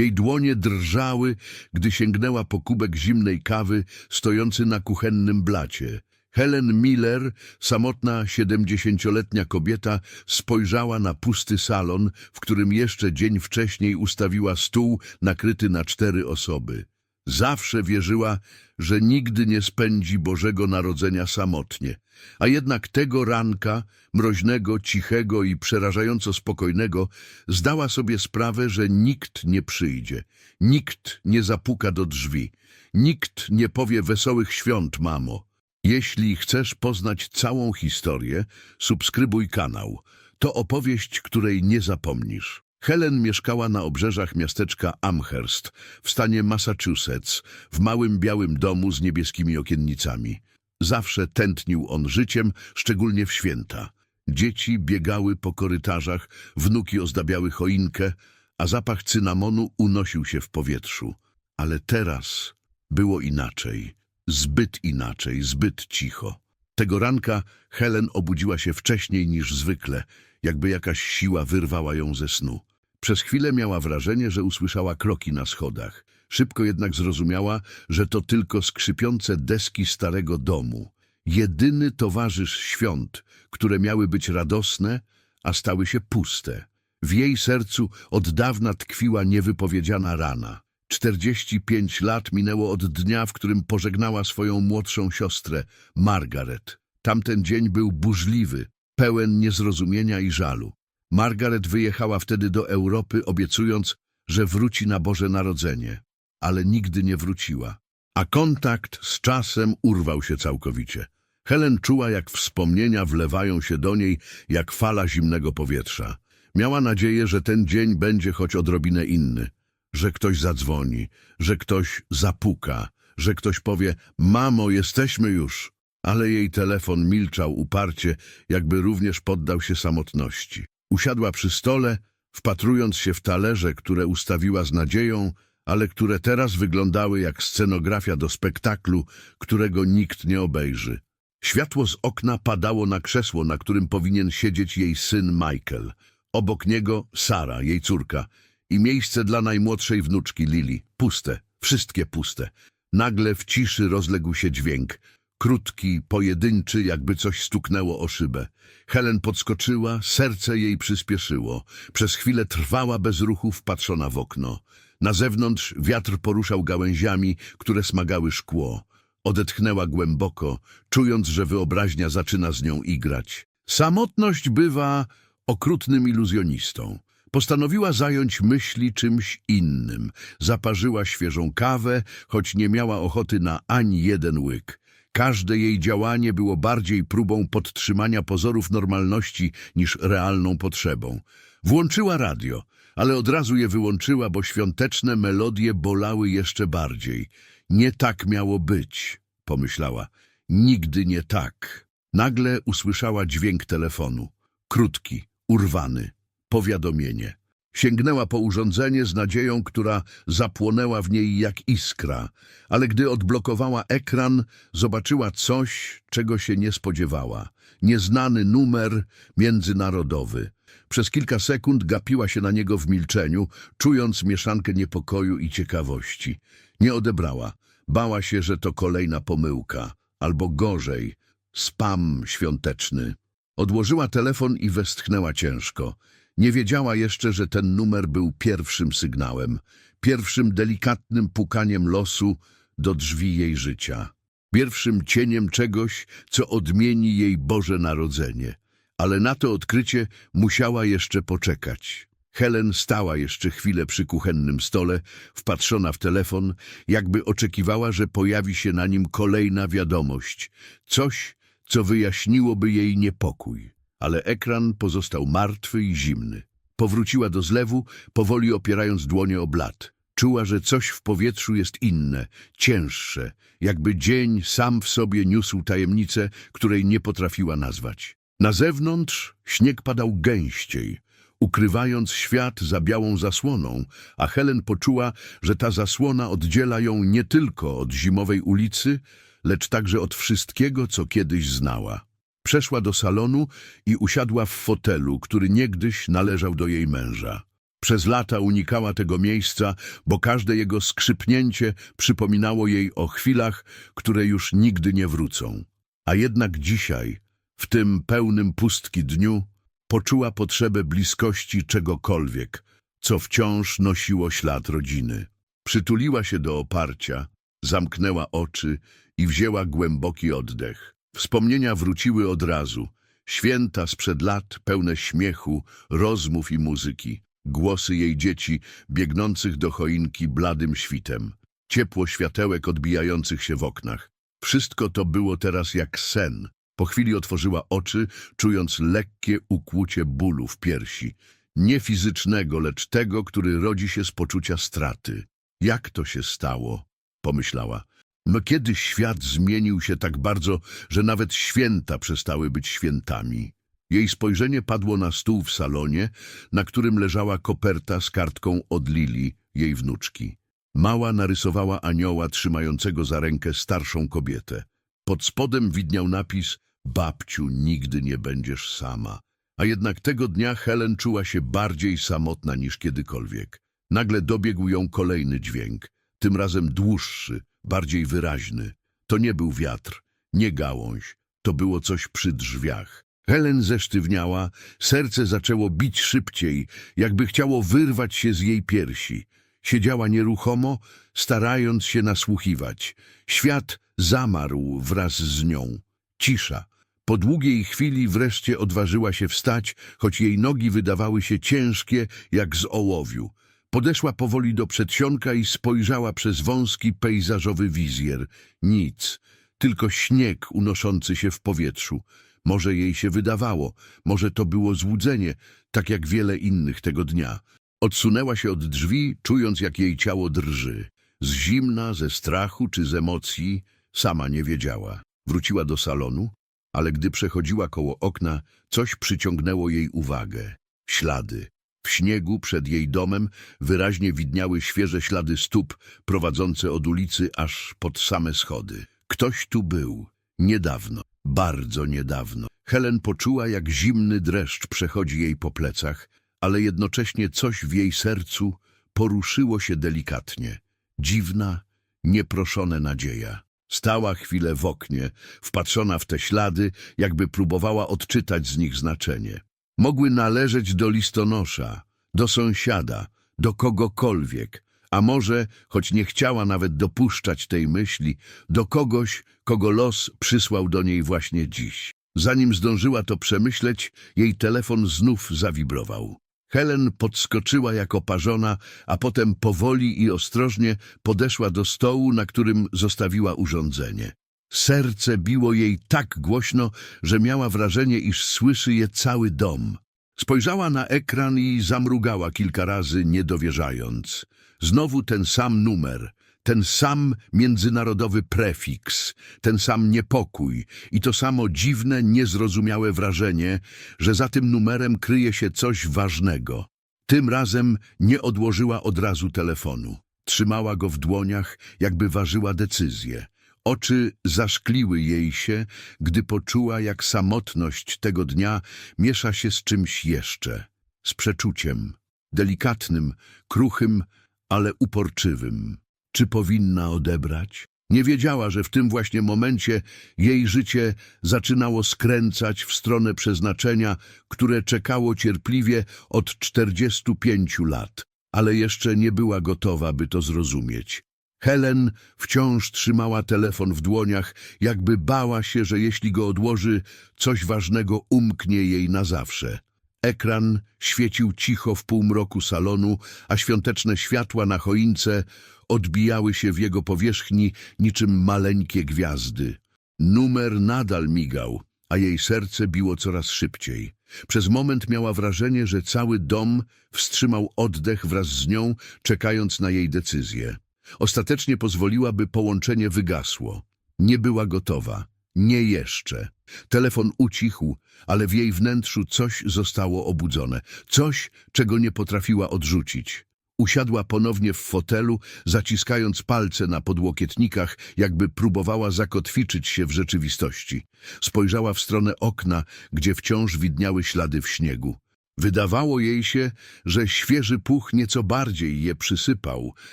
Jej dłonie drżały, gdy sięgnęła po kubek zimnej kawy stojący na kuchennym blacie. Helen Miller, samotna siedemdziesięcioletnia kobieta, spojrzała na pusty salon, w którym jeszcze dzień wcześniej ustawiła stół nakryty na cztery osoby. Zawsze wierzyła, że nigdy nie spędzi Bożego Narodzenia samotnie, a jednak tego ranka, mroźnego, cichego i przerażająco spokojnego, zdała sobie sprawę, że nikt nie przyjdzie, nikt nie zapuka do drzwi, nikt nie powie wesołych świąt, mamo. Jeśli chcesz poznać całą historię, subskrybuj kanał. To opowieść, której nie zapomnisz. Helen mieszkała na obrzeżach miasteczka Amherst w stanie Massachusetts, w małym białym domu z niebieskimi okiennicami. Zawsze tętnił on życiem, szczególnie w święta. Dzieci biegały po korytarzach, wnuki ozdabiały choinkę, a zapach cynamonu unosił się w powietrzu. Ale teraz było inaczej. Zbyt inaczej, zbyt cicho. Tego ranka Helen obudziła się wcześniej niż zwykle, jakby jakaś siła wyrwała ją ze snu. Przez chwilę miała wrażenie, że usłyszała kroki na schodach. Szybko jednak zrozumiała, że to tylko skrzypiące deski starego domu. Jedyny towarzysz świąt, które miały być radosne, a stały się puste. W jej sercu od dawna tkwiła niewypowiedziana rana. 45 lat minęło od dnia, w którym pożegnała swoją młodszą siostrę, Margaret. Tamten dzień był burzliwy, pełen niezrozumienia i żalu. Margaret wyjechała wtedy do Europy, obiecując, że wróci na Boże Narodzenie, ale nigdy nie wróciła. A kontakt z czasem urwał się całkowicie. Helen czuła, jak wspomnienia wlewają się do niej, jak fala zimnego powietrza. Miała nadzieję, że ten dzień będzie choć odrobinę inny że ktoś zadzwoni, że ktoś zapuka, że ktoś powie mamo, jesteśmy już. Ale jej telefon milczał uparcie, jakby również poddał się samotności. Usiadła przy stole, wpatrując się w talerze, które ustawiła z nadzieją, ale które teraz wyglądały jak scenografia do spektaklu, którego nikt nie obejrzy. Światło z okna padało na krzesło, na którym powinien siedzieć jej syn Michael. Obok niego Sara, jej córka, i miejsce dla najmłodszej wnuczki Lili. Puste, wszystkie puste. Nagle w ciszy rozległ się dźwięk. Krótki, pojedynczy, jakby coś stuknęło o szybę. Helen podskoczyła, serce jej przyspieszyło. Przez chwilę trwała bez ruchu, wpatrzona w okno. Na zewnątrz wiatr poruszał gałęziami, które smagały szkło. Odetchnęła głęboko, czując, że wyobraźnia zaczyna z nią igrać. Samotność bywa okrutnym iluzjonistą. Postanowiła zająć myśli czymś innym. Zaparzyła świeżą kawę, choć nie miała ochoty na ani jeden łyk. Każde jej działanie było bardziej próbą podtrzymania pozorów normalności niż realną potrzebą. Włączyła radio, ale od razu je wyłączyła, bo świąteczne melodie bolały jeszcze bardziej. Nie tak miało być, pomyślała. Nigdy nie tak. Nagle usłyszała dźwięk telefonu. Krótki, urwany powiadomienie. Sięgnęła po urządzenie z nadzieją, która zapłonęła w niej jak iskra, ale gdy odblokowała ekran, zobaczyła coś, czego się nie spodziewała. Nieznany numer międzynarodowy. Przez kilka sekund gapiła się na niego w milczeniu, czując mieszankę niepokoju i ciekawości. Nie odebrała. Bała się, że to kolejna pomyłka, albo gorzej, spam świąteczny. Odłożyła telefon i westchnęła ciężko. Nie wiedziała jeszcze, że ten numer był pierwszym sygnałem, pierwszym delikatnym pukaniem losu do drzwi jej życia, pierwszym cieniem czegoś, co odmieni jej Boże Narodzenie. Ale na to odkrycie musiała jeszcze poczekać. Helen stała jeszcze chwilę przy kuchennym stole, wpatrzona w telefon, jakby oczekiwała, że pojawi się na nim kolejna wiadomość, coś, co wyjaśniłoby jej niepokój ale ekran pozostał martwy i zimny. Powróciła do zlewu, powoli opierając dłonie o blat. Czuła, że coś w powietrzu jest inne, cięższe, jakby dzień sam w sobie niósł tajemnicę, której nie potrafiła nazwać. Na zewnątrz śnieg padał gęściej, ukrywając świat za białą zasłoną, a Helen poczuła, że ta zasłona oddziela ją nie tylko od zimowej ulicy, lecz także od wszystkiego, co kiedyś znała. Przeszła do salonu i usiadła w fotelu, który niegdyś należał do jej męża. Przez lata unikała tego miejsca, bo każde jego skrzypnięcie przypominało jej o chwilach, które już nigdy nie wrócą. A jednak dzisiaj, w tym pełnym pustki dniu, poczuła potrzebę bliskości czegokolwiek, co wciąż nosiło ślad rodziny. Przytuliła się do oparcia, zamknęła oczy i wzięła głęboki oddech. Wspomnienia wróciły od razu. Święta sprzed lat, pełne śmiechu, rozmów i muzyki. Głosy jej dzieci biegnących do choinki bladym świtem. Ciepło światełek odbijających się w oknach. Wszystko to było teraz jak sen. Po chwili otworzyła oczy, czując lekkie ukłucie bólu w piersi. Nie fizycznego, lecz tego, który rodzi się z poczucia straty. Jak to się stało? Pomyślała. No kiedy świat zmienił się tak bardzo, że nawet święta przestały być świętami? Jej spojrzenie padło na stół w salonie, na którym leżała koperta z kartką od Lili, jej wnuczki. Mała narysowała anioła trzymającego za rękę starszą kobietę. Pod spodem widniał napis Babciu, nigdy nie będziesz sama. A jednak tego dnia Helen czuła się bardziej samotna niż kiedykolwiek. Nagle dobiegł ją kolejny dźwięk, tym razem dłuższy, bardziej wyraźny. To nie był wiatr, nie gałąź, to było coś przy drzwiach. Helen zesztywniała, serce zaczęło bić szybciej, jakby chciało wyrwać się z jej piersi. Siedziała nieruchomo, starając się nasłuchiwać. Świat zamarł wraz z nią. Cisza. Po długiej chwili wreszcie odważyła się wstać, choć jej nogi wydawały się ciężkie jak z ołowiu. Podeszła powoli do przedsionka i spojrzała przez wąski pejzażowy wizjer. Nic, tylko śnieg unoszący się w powietrzu. Może jej się wydawało, może to było złudzenie, tak jak wiele innych tego dnia. Odsunęła się od drzwi, czując jak jej ciało drży. Z zimna, ze strachu czy z emocji, sama nie wiedziała. Wróciła do salonu, ale gdy przechodziła koło okna, coś przyciągnęło jej uwagę. Ślady. W śniegu przed jej domem wyraźnie widniały świeże ślady stóp prowadzące od ulicy aż pod same schody. Ktoś tu był. Niedawno. Bardzo niedawno. Helen poczuła, jak zimny dreszcz przechodzi jej po plecach, ale jednocześnie coś w jej sercu poruszyło się delikatnie. Dziwna, nieproszona nadzieja. Stała chwilę w oknie, wpatrzona w te ślady, jakby próbowała odczytać z nich znaczenie. Mogły należeć do listonosza, do sąsiada, do kogokolwiek, a może, choć nie chciała nawet dopuszczać tej myśli, do kogoś, kogo los przysłał do niej właśnie dziś. Zanim zdążyła to przemyśleć, jej telefon znów zawibrował. Helen podskoczyła jak oparzona, a potem powoli i ostrożnie podeszła do stołu, na którym zostawiła urządzenie. Serce biło jej tak głośno, że miała wrażenie, iż słyszy je cały dom. Spojrzała na ekran i zamrugała kilka razy, nie dowierzając. Znowu ten sam numer, ten sam międzynarodowy prefiks, ten sam niepokój i to samo dziwne, niezrozumiałe wrażenie, że za tym numerem kryje się coś ważnego. Tym razem nie odłożyła od razu telefonu. Trzymała go w dłoniach, jakby ważyła decyzję. Oczy zaszkliły jej się, gdy poczuła, jak samotność tego dnia miesza się z czymś jeszcze. Z przeczuciem, delikatnym, kruchym, ale uporczywym. Czy powinna odebrać? Nie wiedziała, że w tym właśnie momencie jej życie zaczynało skręcać w stronę przeznaczenia, które czekało cierpliwie od 45 lat, ale jeszcze nie była gotowa, by to zrozumieć. Helen wciąż trzymała telefon w dłoniach, jakby bała się, że jeśli go odłoży, coś ważnego umknie jej na zawsze. Ekran świecił cicho w półmroku salonu, a świąteczne światła na choince odbijały się w jego powierzchni niczym maleńkie gwiazdy. Numer nadal migał, a jej serce biło coraz szybciej. Przez moment miała wrażenie, że cały dom wstrzymał oddech wraz z nią, czekając na jej decyzję. Ostatecznie pozwoliła, by połączenie wygasło. Nie była gotowa. Nie jeszcze. Telefon ucichł, ale w jej wnętrzu coś zostało obudzone. Coś, czego nie potrafiła odrzucić. Usiadła ponownie w fotelu, zaciskając palce na podłokietnikach, jakby próbowała zakotwiczyć się w rzeczywistości. Spojrzała w stronę okna, gdzie wciąż widniały ślady w śniegu. Wydawało jej się, że świeży puch nieco bardziej je przysypał,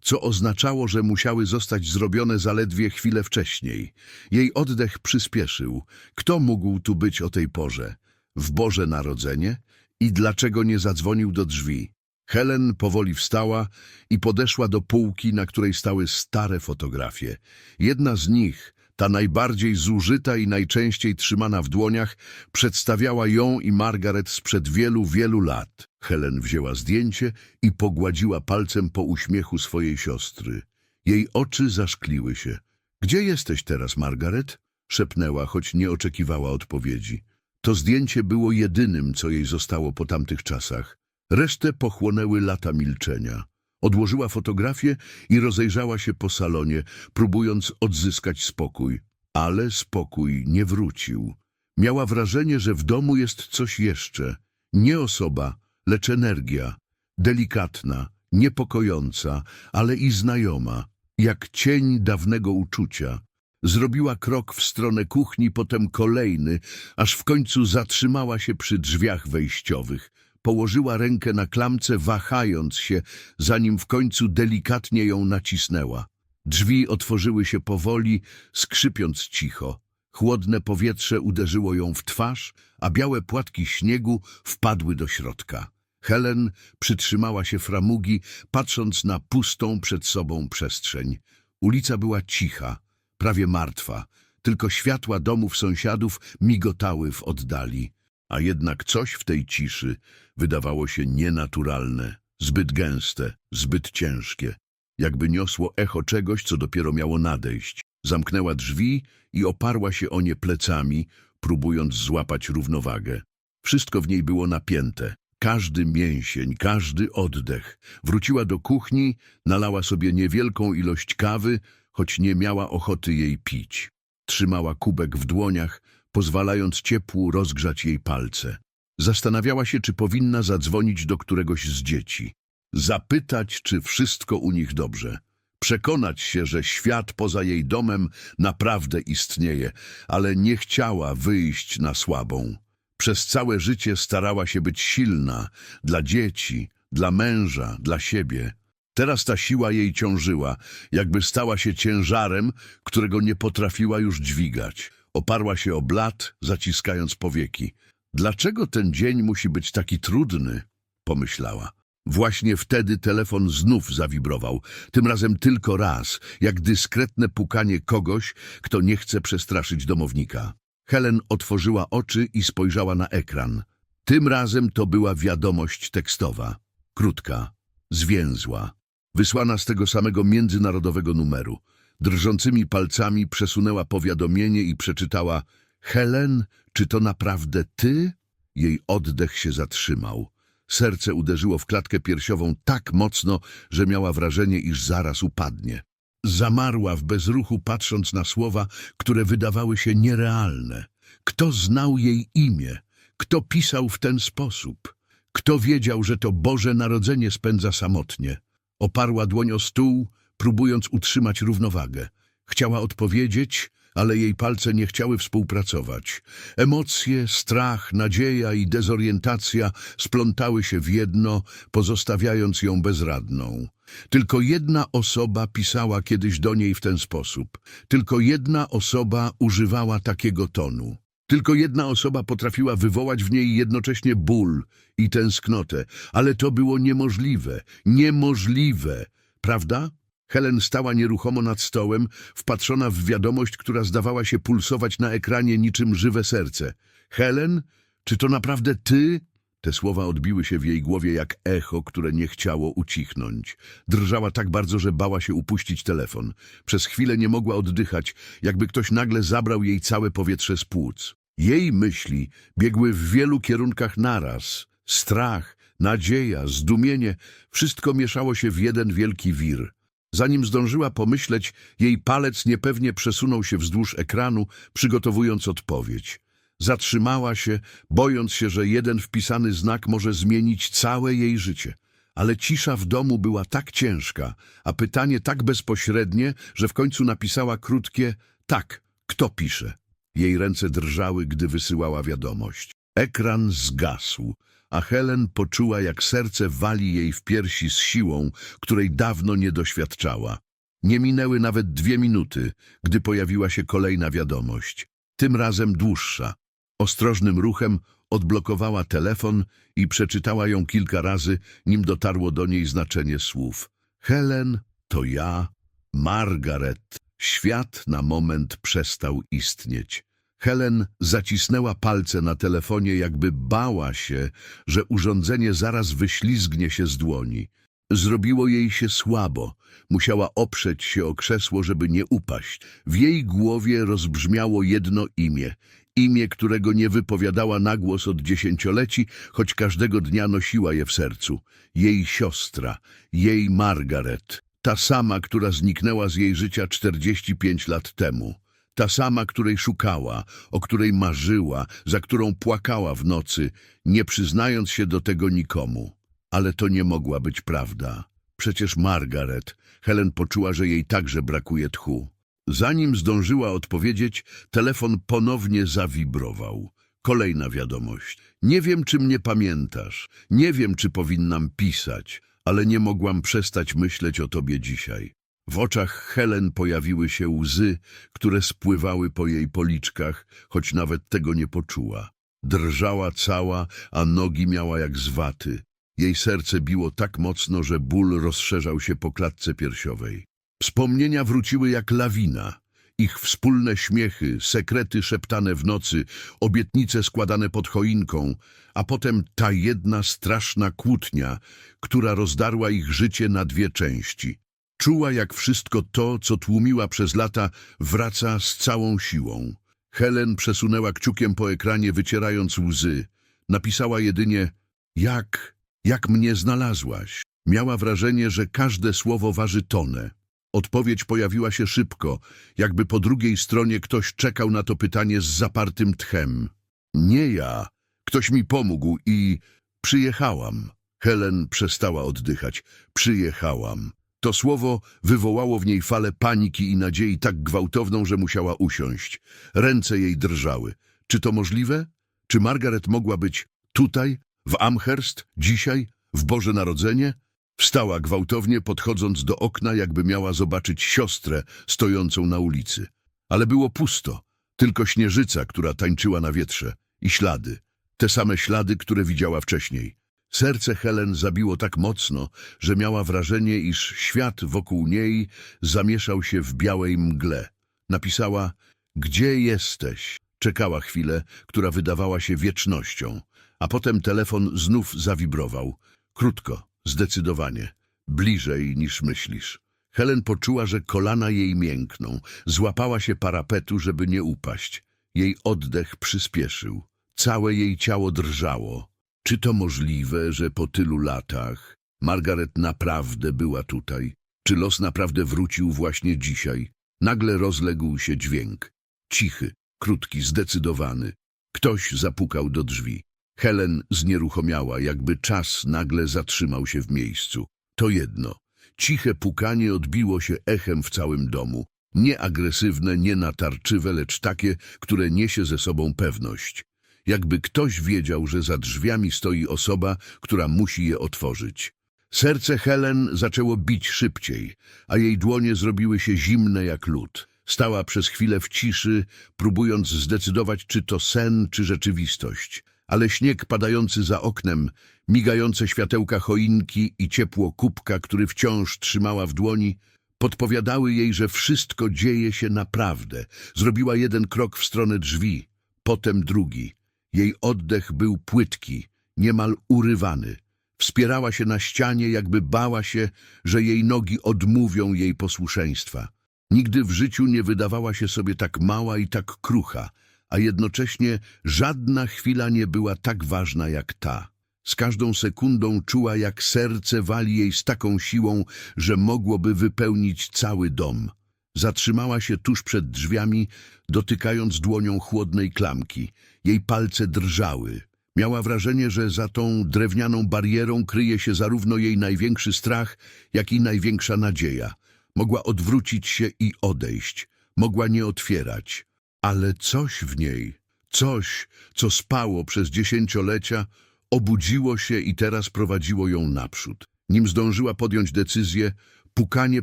co oznaczało, że musiały zostać zrobione zaledwie chwilę wcześniej. Jej oddech przyspieszył. Kto mógł tu być o tej porze? W Boże Narodzenie? I dlaczego nie zadzwonił do drzwi? Helen powoli wstała i podeszła do półki, na której stały stare fotografie. Jedna z nich, ta najbardziej zużyta i najczęściej trzymana w dłoniach, przedstawiała ją i Margaret sprzed wielu, wielu lat. Helen wzięła zdjęcie i pogładziła palcem po uśmiechu swojej siostry. Jej oczy zaszkliły się. — Gdzie jesteś teraz, Margaret? — szepnęła, choć nie oczekiwała odpowiedzi. To zdjęcie było jedynym, co jej zostało po tamtych czasach. Resztę pochłonęły lata milczenia. Odłożyła fotografię i rozejrzała się po salonie, próbując odzyskać spokój. Ale spokój nie wrócił. Miała wrażenie, że w domu jest coś jeszcze. Nie osoba, lecz energia. Delikatna, niepokojąca, ale i znajoma. Jak cień dawnego uczucia. Zrobiła krok w stronę kuchni, potem kolejny, aż w końcu zatrzymała się przy drzwiach wejściowych. Położyła rękę na klamce, wahając się, zanim w końcu delikatnie ją nacisnęła. Drzwi otworzyły się powoli, skrzypiąc cicho. Chłodne powietrze uderzyło ją w twarz, a białe płatki śniegu wpadły do środka. Helen przytrzymała się framugi, patrząc na pustą przed sobą przestrzeń. Ulica była cicha, prawie martwa. Tylko światła domów sąsiadów migotały w oddali. A jednak coś w tej ciszy wydawało się nienaturalne, zbyt gęste, zbyt ciężkie. Jakby niosło echo czegoś, co dopiero miało nadejść. Zamknęła drzwi i oparła się o nie plecami, próbując złapać równowagę. Wszystko w niej było napięte. Każdy mięsień, każdy oddech. Wróciła do kuchni, nalała sobie niewielką ilość kawy, choć nie miała ochoty jej pić. Trzymała kubek w dłoniach, pozwalając ciepłu rozgrzać jej palce. Zastanawiała się, czy powinna zadzwonić do któregoś z dzieci. Zapytać, czy wszystko u nich dobrze. Przekonać się, że świat poza jej domem naprawdę istnieje, ale nie chciała wyjść na słabą. Przez całe życie starała się być silna dla dzieci, dla męża, dla siebie. Teraz ta siła jej ciążyła, jakby stała się ciężarem, którego nie potrafiła już dźwigać. Oparła się o blat, zaciskając powieki. Dlaczego ten dzień musi być taki trudny? Pomyślała. Właśnie wtedy telefon znów zawibrował, tym razem tylko raz, jak dyskretne pukanie kogoś, kto nie chce przestraszyć domownika. Helen otworzyła oczy i spojrzała na ekran. Tym razem to była wiadomość tekstowa. Krótka, zwięzła, wysłana z tego samego międzynarodowego numeru. Drżącymi palcami przesunęła powiadomienie i przeczytała Helen, czy to naprawdę ty? Jej oddech się zatrzymał. Serce uderzyło w klatkę piersiową tak mocno, że miała wrażenie, iż zaraz upadnie. Zamarła w bezruchu, patrząc na słowa, które wydawały się nierealne. Kto znał jej imię? Kto pisał w ten sposób? Kto wiedział, że to Boże Narodzenie spędza samotnie? Oparła dłoń o stół, próbując utrzymać równowagę. Chciała odpowiedzieć, ale jej palce nie chciały współpracować. Emocje, strach, nadzieja i dezorientacja splątały się w jedno, pozostawiając ją bezradną. Tylko jedna osoba pisała kiedyś do niej w ten sposób. Tylko jedna osoba używała takiego tonu. Tylko jedna osoba potrafiła wywołać w niej jednocześnie ból i tęsknotę, ale to było niemożliwe, niemożliwe, prawda? Helen stała nieruchomo nad stołem, wpatrzona w wiadomość, która zdawała się pulsować na ekranie niczym żywe serce. Helen, czy to naprawdę ty? Te słowa odbiły się w jej głowie jak echo, które nie chciało ucichnąć. Drżała tak bardzo, że bała się upuścić telefon. Przez chwilę nie mogła oddychać, jakby ktoś nagle zabrał jej całe powietrze z płuc. Jej myśli biegły w wielu kierunkach naraz. Strach, nadzieja, zdumienie, wszystko mieszało się w jeden wielki wir. Zanim zdążyła pomyśleć, jej palec niepewnie przesunął się wzdłuż ekranu, przygotowując odpowiedź. Zatrzymała się, bojąc się, że jeden wpisany znak może zmienić całe jej życie. Ale cisza w domu była tak ciężka, a pytanie tak bezpośrednie, że w końcu napisała krótkie tak, kto pisze. Jej ręce drżały, gdy wysyłała wiadomość. Ekran zgasł, a Helen poczuła, jak serce wali jej w piersi z siłą, której dawno nie doświadczała. Nie minęły nawet dwie minuty, gdy pojawiła się kolejna wiadomość, tym razem dłuższa. Ostrożnym ruchem odblokowała telefon i przeczytała ją kilka razy, nim dotarło do niej znaczenie słów. Helen, to ja, Margaret. Świat na moment przestał istnieć. Helen zacisnęła palce na telefonie, jakby bała się, że urządzenie zaraz wyślizgnie się z dłoni. Zrobiło jej się słabo. Musiała oprzeć się o krzesło, żeby nie upaść. W jej głowie rozbrzmiało jedno imię. Imię, którego nie wypowiadała na głos od dziesięcioleci, choć każdego dnia nosiła je w sercu. Jej siostra, jej Margaret. Ta sama, która zniknęła z jej życia 45 lat temu. Ta sama, której szukała, o której marzyła, za którą płakała w nocy, nie przyznając się do tego nikomu. Ale to nie mogła być prawda. Przecież Margaret, Helen poczuła, że jej także brakuje tchu. Zanim zdążyła odpowiedzieć, telefon ponownie zawibrował. Kolejna wiadomość. Nie wiem, czy mnie pamiętasz. Nie wiem, czy powinnam pisać, ale nie mogłam przestać myśleć o tobie dzisiaj. W oczach Helen pojawiły się łzy, które spływały po jej policzkach, choć nawet tego nie poczuła. Drżała cała, a nogi miała jak z waty. Jej serce biło tak mocno, że ból rozszerzał się po klatce piersiowej. Wspomnienia wróciły jak lawina. Ich wspólne śmiechy, sekrety szeptane w nocy, obietnice składane pod choinką, a potem ta jedna straszna kłótnia, która rozdarła ich życie na dwie części. Czuła, jak wszystko to, co tłumiła przez lata, wraca z całą siłą. Helen przesunęła kciukiem po ekranie, wycierając łzy. Napisała jedynie, jak, jak mnie znalazłaś. Miała wrażenie, że każde słowo waży tonę. Odpowiedź pojawiła się szybko, jakby po drugiej stronie ktoś czekał na to pytanie z zapartym tchem. Nie ja. Ktoś mi pomógł i przyjechałam. Helen przestała oddychać. Przyjechałam. To słowo wywołało w niej falę paniki i nadziei tak gwałtowną, że musiała usiąść. Ręce jej drżały. Czy to możliwe? Czy Margaret mogła być tutaj, w Amherst, dzisiaj, w Boże Narodzenie? Wstała gwałtownie, podchodząc do okna, jakby miała zobaczyć siostrę stojącą na ulicy. Ale było pusto, tylko śnieżyca, która tańczyła na wietrze i ślady, te same ślady, które widziała wcześniej. Serce Helen zabiło tak mocno, że miała wrażenie, iż świat wokół niej zamieszał się w białej mgle. Napisała, gdzie jesteś? Czekała chwilę, która wydawała się wiecznością, a potem telefon znów zawibrował. Krótko, zdecydowanie, bliżej niż myślisz. Helen poczuła, że kolana jej miękną. Złapała się parapetu, żeby nie upaść. Jej oddech przyspieszył. Całe jej ciało drżało. Czy to możliwe, że po tylu latach Margaret naprawdę była tutaj? Czy los naprawdę wrócił właśnie dzisiaj? Nagle rozległ się dźwięk. Cichy, krótki, zdecydowany. Ktoś zapukał do drzwi. Helen znieruchomiała, jakby czas nagle zatrzymał się w miejscu. To jedno. Ciche pukanie odbiło się echem w całym domu. Nie agresywne, nie natarczywe, lecz takie, które niesie ze sobą pewność. Jakby ktoś wiedział, że za drzwiami stoi osoba, która musi je otworzyć. Serce Helen zaczęło bić szybciej, a jej dłonie zrobiły się zimne jak lód. Stała przez chwilę w ciszy, próbując zdecydować, czy to sen, czy rzeczywistość. Ale śnieg padający za oknem, migające światełka choinki i ciepło kubka, który wciąż trzymała w dłoni, podpowiadały jej, że wszystko dzieje się naprawdę. Zrobiła jeden krok w stronę drzwi, potem drugi. Jej oddech był płytki, niemal urywany. Wspierała się na ścianie, jakby bała się, że jej nogi odmówią jej posłuszeństwa. Nigdy w życiu nie wydawała się sobie tak mała i tak krucha, a jednocześnie żadna chwila nie była tak ważna jak ta. Z każdą sekundą czuła, jak serce wali jej z taką siłą, że mogłoby wypełnić cały dom. Zatrzymała się tuż przed drzwiami, dotykając dłonią chłodnej klamki. Jej palce drżały. Miała wrażenie, że za tą drewnianą barierą kryje się zarówno jej największy strach, jak i największa nadzieja. Mogła odwrócić się i odejść. Mogła nie otwierać. Ale coś w niej, coś, co spało przez dziesięciolecia, obudziło się i teraz prowadziło ją naprzód. Nim zdążyła podjąć decyzję, pukanie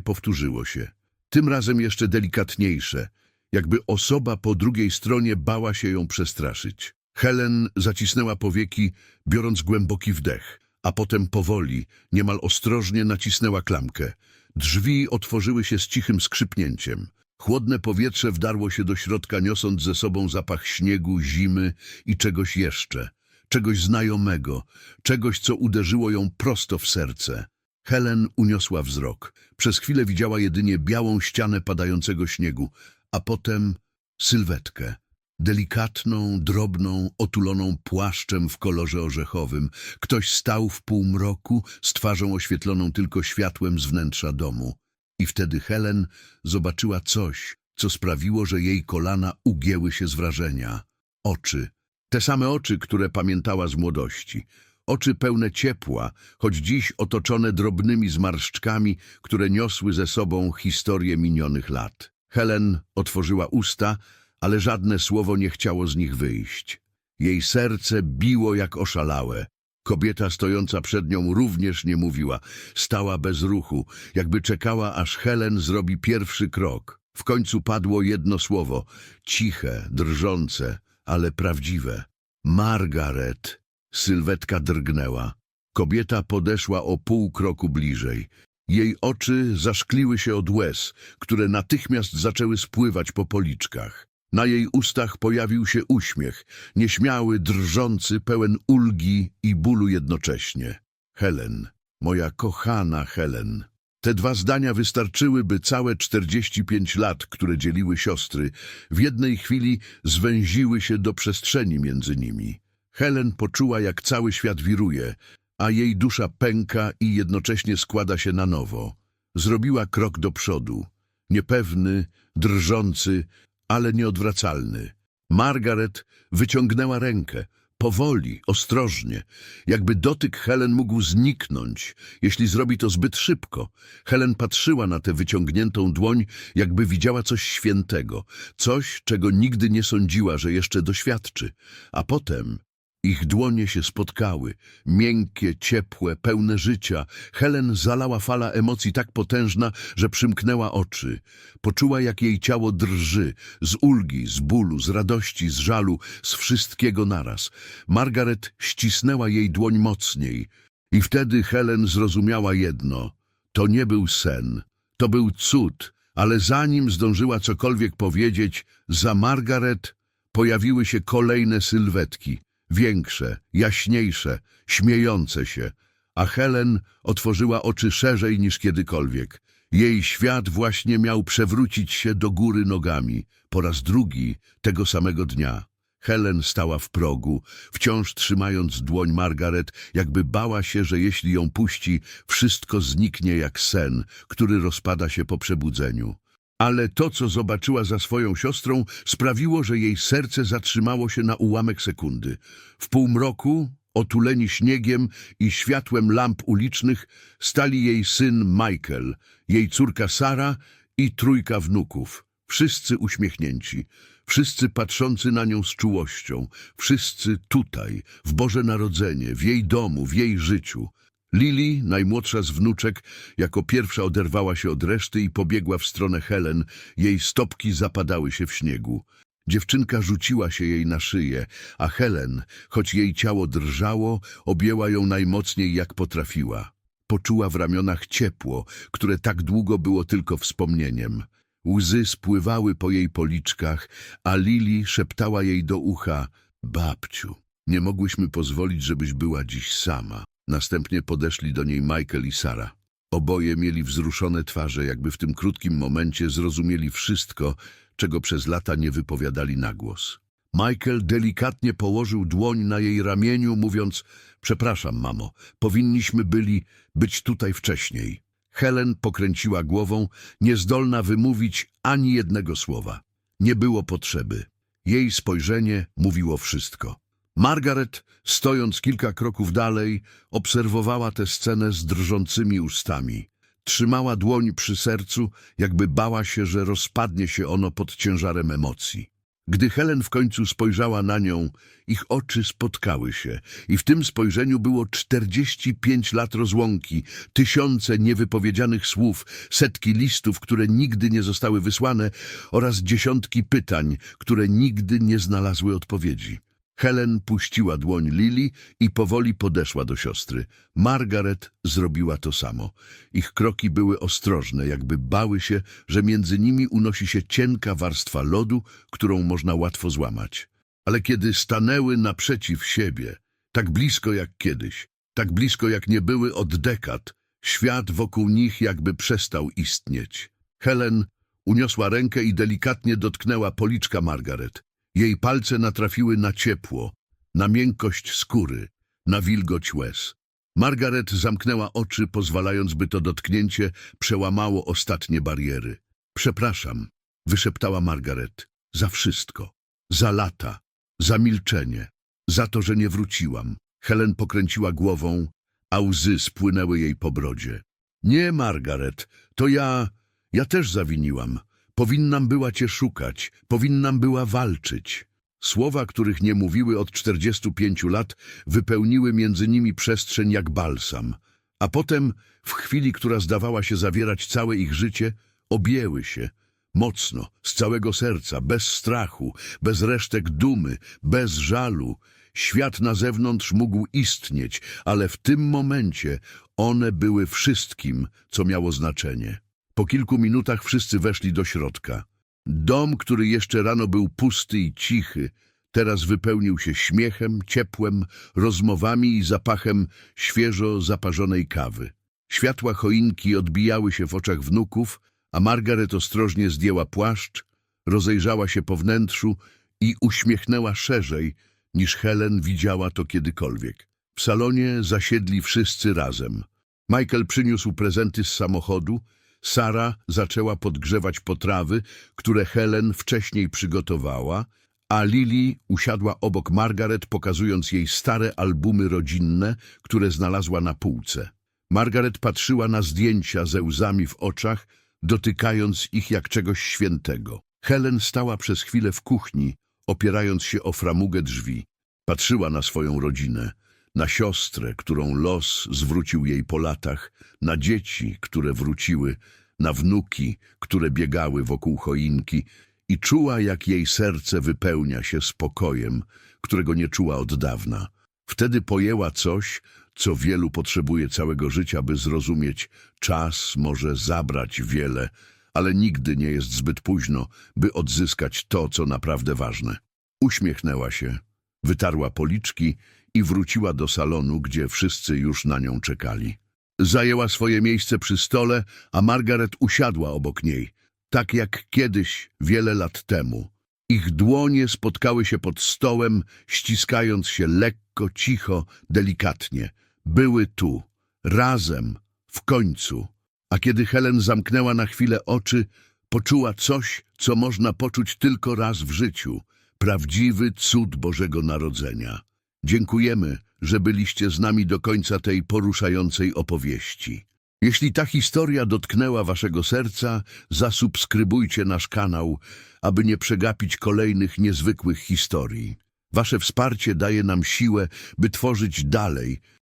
powtórzyło się. Tym razem jeszcze delikatniejsze, jakby osoba po drugiej stronie bała się ją przestraszyć. Helen zacisnęła powieki, biorąc głęboki wdech, a potem powoli, niemal ostrożnie nacisnęła klamkę. Drzwi otworzyły się z cichym skrzypnięciem. Chłodne powietrze wdarło się do środka, niosąc ze sobą zapach śniegu, zimy i czegoś jeszcze. Czegoś znajomego, czegoś, co uderzyło ją prosto w serce. Helen uniosła wzrok. Przez chwilę widziała jedynie białą ścianę padającego śniegu, a potem sylwetkę. Delikatną, drobną, otuloną płaszczem w kolorze orzechowym. Ktoś stał w półmroku, z twarzą oświetloną tylko światłem z wnętrza domu. I wtedy Helen zobaczyła coś, co sprawiło, że jej kolana ugięły się z wrażenia. Oczy. Te same oczy, które pamiętała z młodości. Oczy pełne ciepła, choć dziś otoczone drobnymi zmarszczkami, które niosły ze sobą historię minionych lat. Helen otworzyła usta, ale żadne słowo nie chciało z nich wyjść. Jej serce biło jak oszalałe. Kobieta stojąca przed nią również nie mówiła. Stała bez ruchu, jakby czekała, aż Helen zrobi pierwszy krok. W końcu padło jedno słowo, ciche, drżące, ale prawdziwe. Margaret. Sylwetka drgnęła. Kobieta podeszła o pół kroku bliżej. Jej oczy zaszkliły się od łez, które natychmiast zaczęły spływać po policzkach. Na jej ustach pojawił się uśmiech, nieśmiały, drżący, pełen ulgi i bólu jednocześnie. Helen, moja kochana Helen. Te dwa zdania wystarczyły, by całe 45 lat, które dzieliły siostry, w jednej chwili zwęziły się do przestrzeni między nimi. Helen poczuła, jak cały świat wiruje, a jej dusza pęka i jednocześnie składa się na nowo. Zrobiła krok do przodu, niepewny, drżący, ale nieodwracalny. Margaret wyciągnęła rękę, powoli, ostrożnie, jakby dotyk Helen mógł zniknąć, jeśli zrobi to zbyt szybko. Helen patrzyła na tę wyciągniętą dłoń, jakby widziała coś świętego, coś, czego nigdy nie sądziła, że jeszcze doświadczy. A potem ich dłonie się spotkały, miękkie, ciepłe, pełne życia. Helen zalała fala emocji tak potężna, że przymknęła oczy. Poczuła, jak jej ciało drży, z ulgi, z bólu, z radości, z żalu, z wszystkiego naraz. Margaret ścisnęła jej dłoń mocniej. I wtedy Helen zrozumiała jedno. To nie był sen, to był cud, ale zanim zdążyła cokolwiek powiedzieć, za Margaret pojawiły się kolejne sylwetki. Większe, jaśniejsze, śmiejące się, a Helen otworzyła oczy szerzej niż kiedykolwiek. Jej świat właśnie miał przewrócić się do góry nogami, po raz drugi tego samego dnia. Helen stała w progu, wciąż trzymając dłoń Margaret, jakby bała się, że jeśli ją puści, wszystko zniknie jak sen, który rozpada się po przebudzeniu. Ale to, co zobaczyła za swoją siostrą, sprawiło, że jej serce zatrzymało się na ułamek sekundy. W półmroku, otuleni śniegiem i światłem lamp ulicznych, stali jej syn Michael, jej córka Sara i trójka wnuków. Wszyscy uśmiechnięci, wszyscy patrzący na nią z czułością, wszyscy tutaj, w Boże Narodzenie, w jej domu, w jej życiu. Lili, najmłodsza z wnuczek, jako pierwsza oderwała się od reszty i pobiegła w stronę Helen. Jej stopki zapadały się w śniegu. Dziewczynka rzuciła się jej na szyję, a Helen, choć jej ciało drżało, objęła ją najmocniej jak potrafiła. Poczuła w ramionach ciepło, które tak długo było tylko wspomnieniem. Łzy spływały po jej policzkach, a Lili szeptała jej do ucha – Babciu, nie mogłyśmy pozwolić, żebyś była dziś sama. Następnie podeszli do niej Michael i Sara. Oboje mieli wzruszone twarze, jakby w tym krótkim momencie zrozumieli wszystko, czego przez lata nie wypowiadali na głos. Michael delikatnie położył dłoń na jej ramieniu, mówiąc – Przepraszam, mamo, powinniśmy byli być tutaj wcześniej. Helen pokręciła głową, niezdolna wymówić ani jednego słowa. Nie było potrzeby. Jej spojrzenie mówiło wszystko. Margaret, stojąc kilka kroków dalej, obserwowała tę scenę z drżącymi ustami. Trzymała dłoń przy sercu, jakby bała się, że rozpadnie się ono pod ciężarem emocji. Gdy Helen w końcu spojrzała na nią, ich oczy spotkały się i w tym spojrzeniu było 45 lat rozłąki, tysiące niewypowiedzianych słów, setki listów, które nigdy nie zostały wysłane oraz dziesiątki pytań, które nigdy nie znalazły odpowiedzi. Helen puściła dłoń Lili i powoli podeszła do siostry. Margaret zrobiła to samo. Ich kroki były ostrożne, jakby bały się, że między nimi unosi się cienka warstwa lodu, którą można łatwo złamać. Ale kiedy stanęły naprzeciw siebie, tak blisko jak kiedyś, tak blisko jak nie były od dekad, świat wokół nich jakby przestał istnieć. Helen uniosła rękę i delikatnie dotknęła policzka Margaret. Jej palce natrafiły na ciepło, na miękkość skóry, na wilgoć łez. Margaret zamknęła oczy, pozwalając, by to dotknięcie przełamało ostatnie bariery. Przepraszam, wyszeptała Margaret, za wszystko, za lata, za milczenie, za to, że nie wróciłam. Helen pokręciła głową, a łzy spłynęły jej po brodzie. Nie, Margaret, to ja, ja też zawiniłam. Powinnam była cię szukać, powinnam była walczyć. Słowa, których nie mówiły od 45 lat, wypełniły między nimi przestrzeń jak balsam. A potem, w chwili, która zdawała się zawierać całe ich życie, objęły się. Mocno, z całego serca, bez strachu, bez resztek dumy, bez żalu. Świat na zewnątrz mógł istnieć, ale w tym momencie one były wszystkim, co miało znaczenie. Po kilku minutach wszyscy weszli do środka. Dom, który jeszcze rano był pusty i cichy, teraz wypełnił się śmiechem, ciepłem, rozmowami i zapachem świeżo zaparzonej kawy. Światła choinki odbijały się w oczach wnuków, a Margaret ostrożnie zdjęła płaszcz, rozejrzała się po wnętrzu i uśmiechnęła szerzej, niż Helen widziała to kiedykolwiek. W salonie zasiedli wszyscy razem. Michael przyniósł prezenty z samochodu, Sara zaczęła podgrzewać potrawy, które Helen wcześniej przygotowała, a Lily usiadła obok Margaret, pokazując jej stare albumy rodzinne, które znalazła na półce. Margaret patrzyła na zdjęcia ze łzami w oczach, dotykając ich jak czegoś świętego. Helen stała przez chwilę w kuchni, opierając się o framugę drzwi. Patrzyła na swoją rodzinę, na siostrę, którą los zwrócił jej po latach, na dzieci, które wróciły, na wnuki, które biegały wokół choinki i czuła, jak jej serce wypełnia się spokojem, którego nie czuła od dawna. Wtedy pojęła coś, co wielu potrzebuje całego życia, by zrozumieć. Czas może zabrać wiele, ale nigdy nie jest zbyt późno, by odzyskać to, co naprawdę ważne. Uśmiechnęła się, wytarła policzki i wróciła do salonu, gdzie wszyscy już na nią czekali. Zajęła swoje miejsce przy stole, a Margaret usiadła obok niej, tak jak kiedyś, wiele lat temu. Ich dłonie spotkały się pod stołem, ściskając się lekko, cicho, delikatnie. Były tu, razem, w końcu. A kiedy Helen zamknęła na chwilę oczy, poczuła coś, co można poczuć tylko raz w życiu. Prawdziwy cud Bożego Narodzenia. Dziękujemy, że byliście z nami do końca tej poruszającej opowieści. Jeśli ta historia dotknęła waszego serca, zasubskrybujcie nasz kanał, aby nie przegapić kolejnych niezwykłych historii. Wasze wsparcie daje nam siłę, by tworzyć dalej –